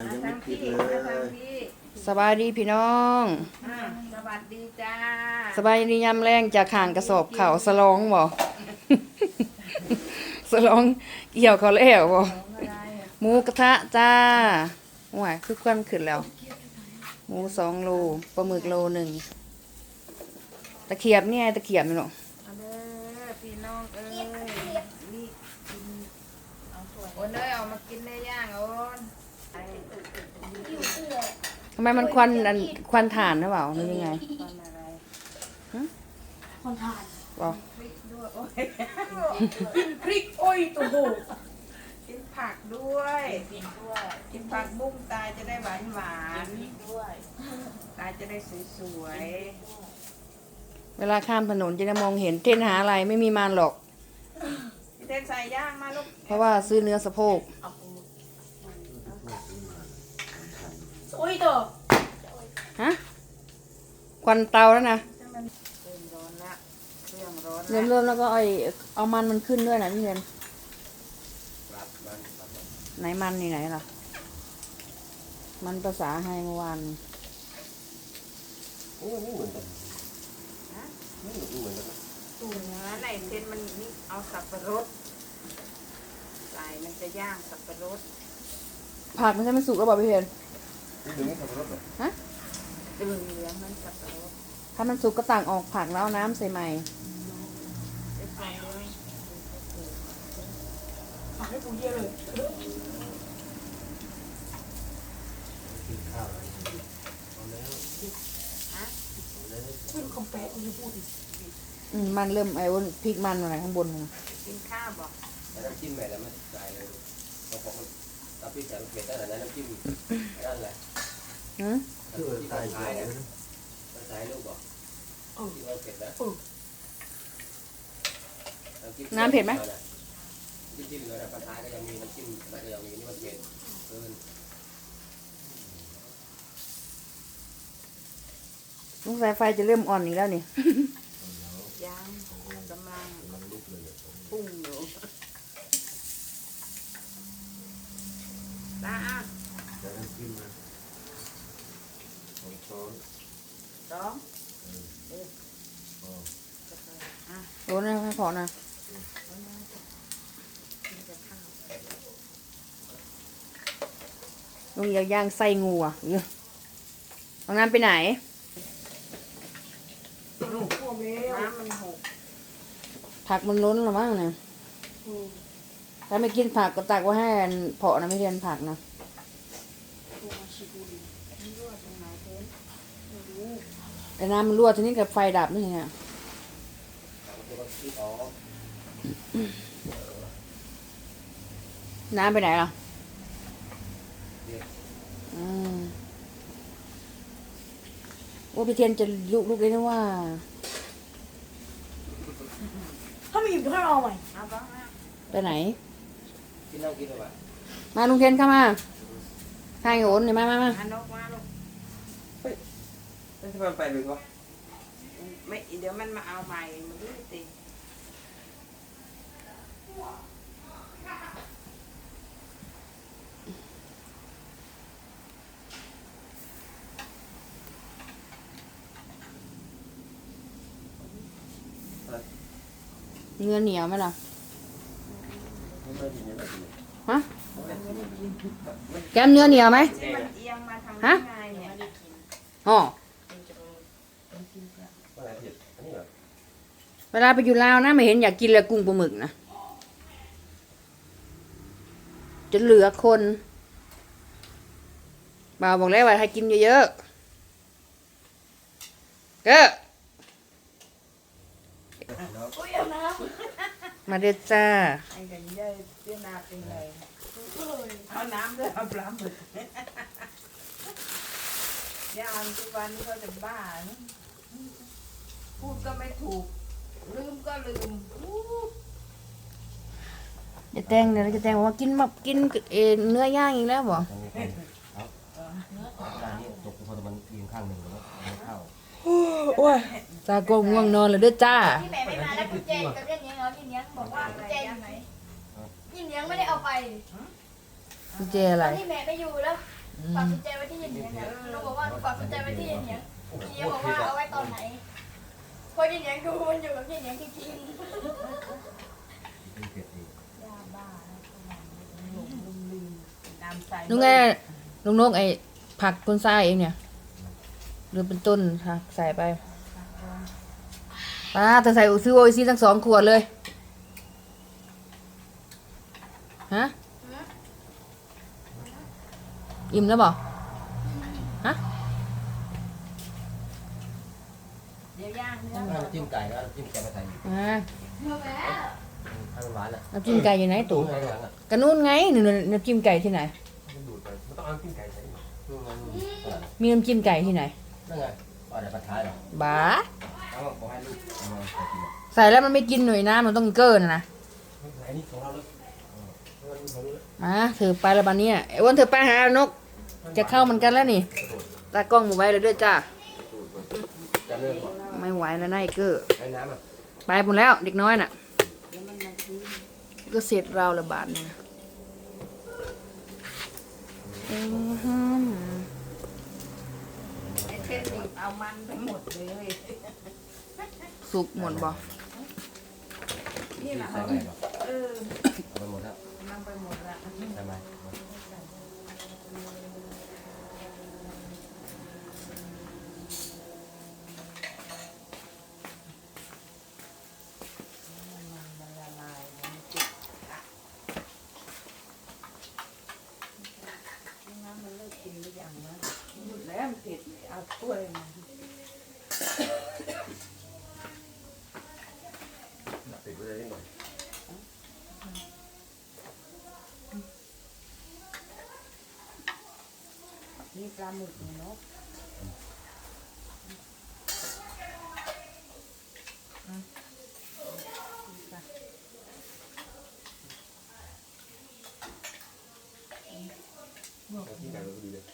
ยังไม่ทางคิดพี่เลมาทางยพี่สบายดีพี่น้อง อ่าสวัสดีจ้าสบายดียามแรงจากข่างกระสอบข่าวสลองบ่ สลองเกี่ยวเขาแล้วบ่ของอะไรอะหมูกระทะจ้าว้ายคือควันขึ้นแล้ว หมูสองโลปลาหมึกโลหนึ่งตะเขียบเนี่ยตะเขียบนี่เนาะ เอาเด้อพี่น้องเอ้ยนี่กินเอาถ้วยโอนเอ้ยเอามากินได้ย่างโอนไอ้ ทำไมมันควันอันควันถ่านหรือเปล่าหรือยังไงตอนอะไรคนทานบอกพริกด้วยโอ้ยกินพริกโอ้ยตัวโหกินผักด้วยกินด้วยกินผักบุ้งตายจะได้หวานหวานพริกด้วยๆตายจะได้สวยเวลาข้ามถนนจะได้มองเห็นเต้นหาอะไรไม่มีมานหรอกๆพี่เทนใส่ย่างมาลูกเพราะว่าซื้อเนื้อสะโพกเอาปูโอ้ยตัว ฮะควันเตาแล้วนะให้มันเริ่มร้อนละเครื่องร้อนเริ่มละเริ่มแล้วก็เอาไอ้เอามันมันขึ้นด้วยนะพี่เรนรับมันรับมันไหนมันนี่ไหนล่ะ มันภาษาไฮเมื่อวานโอ้ไม่เหมือนกันไม่เหมือนกันนะตูเนื้อไหนเส้นมันนี่เอาสับปะรดใส่มันจะย่างสับปะรดผักมันใช่ไม่สุกแล้วบอกพี่เรนนี่ถึงไม่ขับรถเหรอเห ลืองเหลืองมันสับปะรดถ้ามันสุกก็ต่างออกผักแล้วเอาน้ำใส่ใหม่ ไปใส่เลยเอาให้ปูเยอะเลยกินข้าวแล้วเอาแล้วขึ้นคอมแพคคุณจะพูดดิอืมมันเริ่มไอ้วนพริกมันอะไรข้างบนน่ะกินข้าวบอกแล้วน้ำจิ้มไหนแล้วไม่ใส่เลยเราบอกมันน้ำพริกแต่เผ็ดได้แต่นั้นน้ำจิ้มนั่นแหละ หืม คือตายก่อนเลยนะมันใส่ลูกบอกที่เราเผ็ดนะน้ำเผ็ดไหมจิ้มจิ้มเลยนะปลาท้ายก็ยังมีน้ำจิ้มแล้วก็ยังมีนี่มันเผ็ดเกินสงสัยไฟจะเริ่มอ่อนอีกแล้วนี่ย่างกำลังมันลุกเลยปรุงอยู่ตาอะ จะน้ำจิ้มมาสองช้อนสองพอโอ้นะให้พอนะกินกับข้าวลุงอยากย่างไส้งูอะเออเอาน้ำไปไหนลูกน้ำมันหกผักมันล้นหรือมั้งนะถ้าไม่กินผักก็ตักไว่าให้อันเพาะนะไม่เรียนผักนะ นี่รั่วตรงไหนเพิ่นไม่รู้แต่น้ำมันรั่วทีนี้กับไฟดับนี่ไงแล้วก็คิดออกน้ำไปไหนล่ะอืมโอ้พี่เทียนจะลุกลุกเลยนะว่า ถ้ามีอยู่ข้างเราใหม่เอาบ้างนะไปไหนกินนั่งกินเลยว่ะมาลุงเทียนเข้ามา ทางโอนนี่มามามาหานกมาลูกนั่นทำไมมันไปเลยวะไม่เดี๋ยวมันมาเอาใหม่มันดูสิเนื้อเหนียวไหมล่ะ ไม่ได้กินยังไงกินฮะ แก้มเนื้อเหนียวไหมที่มันเอียงมาทางฮะนี้ไงเนี่ยอ๋ออะไรเผ็ดอันนี้เหรอเวลาไปอยู่ลาวนะไม่เห็นอยากกินเลยกุ้งปลาหมึกนะจะเหลือคนบ่าวบอกแล้วว่าให้กินเยอะๆก็โอ้ยเอาน้มาเด็ดจ้า ไอ้กันยัยเสียนาเป็นไรำก็ เลยเอาน้ำด้วยเอาปลาหมึกย่างทุกวันนี้เขาจะบ้านะพูดก็ไม่ถูก ลืมก็ลืมอู้จะแตงเดี๋ยวจะแตงบอกว่ากินมากินเอ่อเนื้อย่างอีกแล้วบอกอันนี้เป็นเอาจานนี้ตกพอมันเอียงข้างหนึ่งแล้วก็เข้าโอ้ยตากลมง่วงนอนเลยเด้อจ้า ที่แม่ไม่มาแล้วคุณเจนกับเรื่องนี้เหรอที่เนี้ยบอกว่าคุณเจนอยู่ไหนที่เนี้ยไม่ได้เอาไป กุญแจอะไรตอนที่แม่ไม่อยู่แล้วฝากกุญแจไว้ที่เย็นเนียงเนี่ยเราบอกว่าฝากกุญแจไว้ที่เย็นเนียงเนียงบอกว่าเอาไว้ตอนไหนเพราะเย็นเนียงดูมันอยู่กับเย็นเนียงจริงเป็นเผ็ดเองๆยาบ้าน้ำใสลุงไงลุงนกไอ้ผักคุณทรายเองเนี่ย หรือเป็นต้นค่ะใส่ไปป้าจะใส่ซื้อโอซีทั้งสองขวดเลย ฮะ อิ่มแล้วบอกฮะเดี๋ยวย่างเนื้อน้ำจิ้มไก่ก็น้ำจิ้มแกงมาใส่อีกอ่าเมื่อแม่ให้มันหวานอะน้ำจิ้มไก่อยู่ไหนตู่ข้างหลังอะกันนู้นไงหนูน้ำจิ้มไก่ที่ไหน มันดูดไปมันต้องเอากินไก่ใส่อีกนู่นไงนู่นข้างหลังมีน้ำจิ้มไก่ที่ไหนนั่นไงว่าแต่ปัดท้ายหรอบ้าเอามาขอให้ลูกเอามาใส่กินอะใส่แล้วมันไม่กินหน่อยนะมันต้องเกินนะนะไอ้นี่ของเราเลยมันของเราเลย มาถือไปแล้วบันนี้ไอ้อ้วันเธอไปหานก จะเข้ามันกันแล้วนี่ ตากล้องหมูไว้เลยด้วยจ้าจำเรื่องก่อนไม่ไหวแล้วนะไอ้เกอร์ให้น้ำอะไปหมดแล้วเด็กน้อยน่ะ ก็เสร็จราวละบาทเนี่ยอื้อหือไอ้เทนนี่เอามันไปหมดเลยสุกหมดบ่นี่แหละใส่ไปก่อนเออเอาไปหมดแล้วนำไปหมดละใส่ไหม どうも。 นี่ปลาหมึกเนาะ กินไก่ก็ดีเลย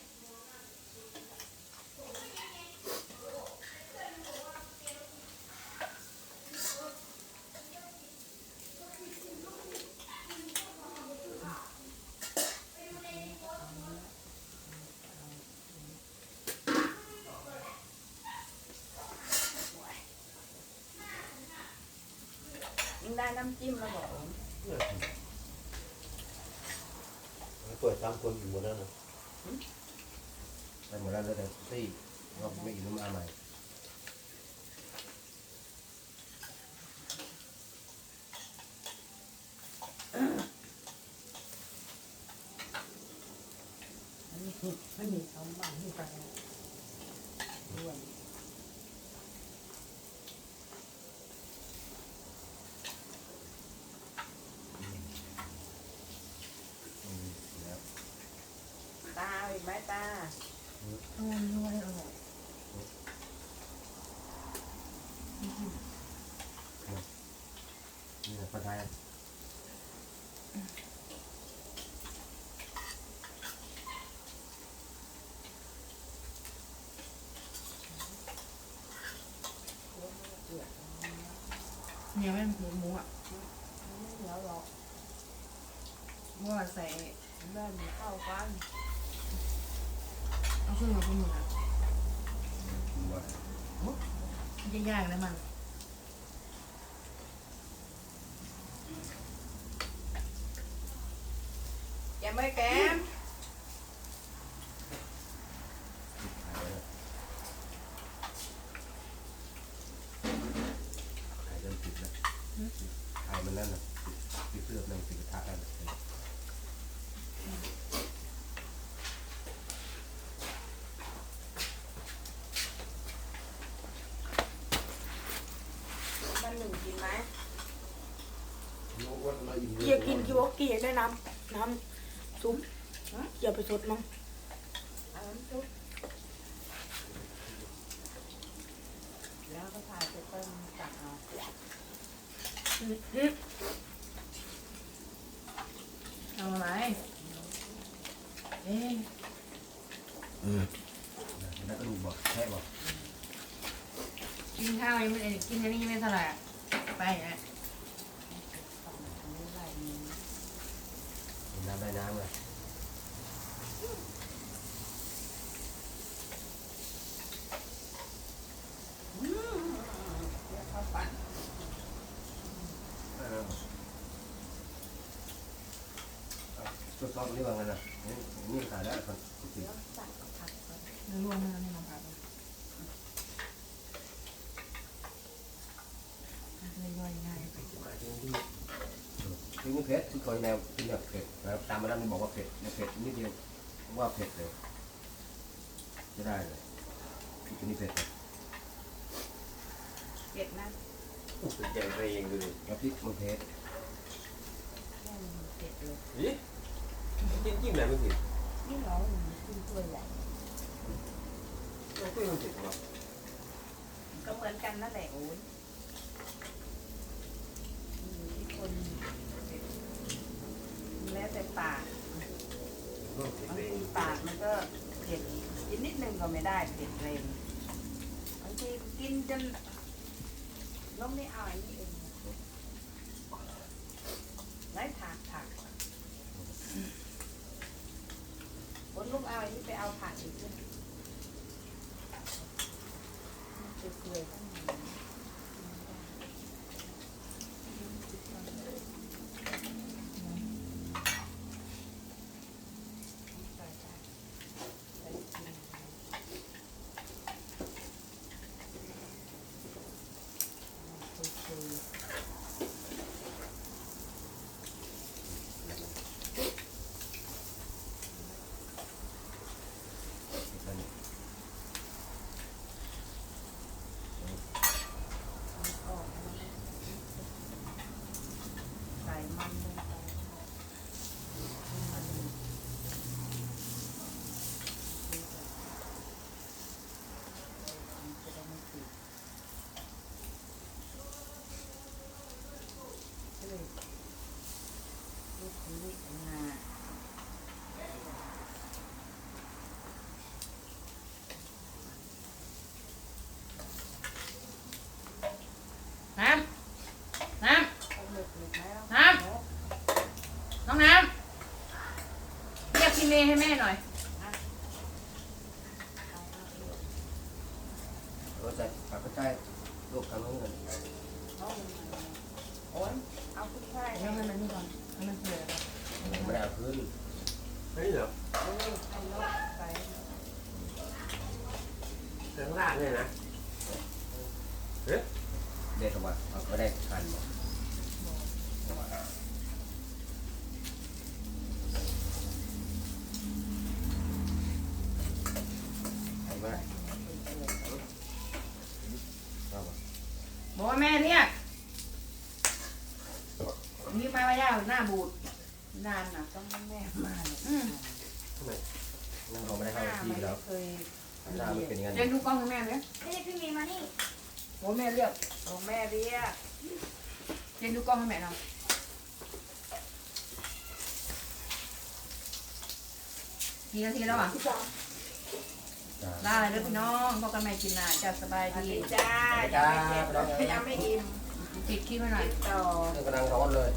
ยิง ได้น้ำจิ้มแล้วบอกเปิดตามคนอยู่หมดแล้วนะไปหมดแล้วเหลยแต่ซี่เราไม่อิ่มน้ำมาใหม่ไม่มีเขาบ้างที่ไปด้วย อืมแล้ว มตาเอาอีกไหมตานี่นะปัดท้ายอะเนี่ยไม่หมูหมูอะไม่เหลือหรอกว่าใส่เริ่มเข้ากัน เอาขึ้นมาเป็นหมูอะว่ามันจะยากนะมันแกไม่แกม ขายไปแล้วขายเริ่มติดแล้วขายมันนั่นน่ะติดเสื้อนั่งติดกระทะนั่นน่ะ มันหนึ่งกินไหม อ้วนมาอิ่มเกียร์กินกี่วอกเกียร์ได้น้ำน้ำซุ้มอย่าไปสดมั้งเอาน้ำซุปแล้วก็ถ่ายไปเติมตักเอาเอาอะไรเอ๊ะแล้วก็ดูบอกแค่บอกกินข้าวยังไม่ได้กินอันนี้ยังไม่เท่าไหร่อะไปนะ น้ำได้น้ำเลย ชอบนี่ว่างั้นนะนี่ขาย แล้วคนกินเนื้อรวมมันนี่น้องผักเลยย่อยง่ายหมายถึงที่กินนี่เผ็ดที่คอยแนวกินแบบเผ็ดนะครับตามมาแล้วมันบอกว่าเผ็ดเนี่ยเผ็ดนิดเดียวว่าเผ็ดเลยจะได้เลยกินนี่เผ็ดเลยเผ็ดนะเป็นแกงเองดูดิแล้วพริกมันเผ็ดแค่นี้มันเผ็ดเลยอีกินจิ้มไหนไม่ผิด นี่เรากินถ้วยใหญ่เราคุยมันผิดหรอก็เหมือนกันนั่นแหละโอ้ยอยู่ที่คนแล้วแต่ปากบางทีปากมันก็เผ็ดกินนิดนึงก็ไม่ได้เผ็ดเร็วบางทีกินจนล้มไม่เอาอันนี้เองไล่ผักผักบน ลูกเอาอันนี้ไปเอาผ่านอีกด้วยสวยๆข้างในใส่ได้ใส่กินเปื่อยๆ ใส่มันลงไปจะได้ไม่ติดก็เลยลูกนี้งาน้ำน้ำ เอาหมึกหมึกไหมเอา น้ำ น้องน้ำเรียกพี่เมย์ให้แม่หน่อย เราใส่ผักกระจายลูกทางนู้นกันเอาหมึกมาโอนเอาขึ้นช่ายเดี๋ยวให้มันนี่ก่อนให้มันเปื่อยก่อนไม่ได้เอาคืนเฮ้ยเหรอเออให้นกใส่ข้างล่างเนี่ยนะเด็ดออกมาเอาก็ได้ทานหมด เอาไปเอาไปบอกว่าแม่เรียกนี่มาว่าย่าหน้าบูดนานน่ะต้องให้แม่มาเลยอืมทำไมนั่งเราไม่ได้หเข้าน้าที่มันแล้วเคยหน้ามันเป็นอย่างนั้นเรียกดูกล้องให้แม่เลยนี่พี่มีมานี่บอกแม่เรียกโอ้แม่เรียกเรียกดูกล้องให้แม่หน่อยกี่นาทีแล้วอะ จ้าลาเลยเด้อพี่น้องพอกันแม่กินน่ะจะสบายสวัสดีดีจ้ายังไม่เสร็จเลยยังไม่อิ่มปิดคลิปไว้หน่อยติดต่อกำลังร้อนเลย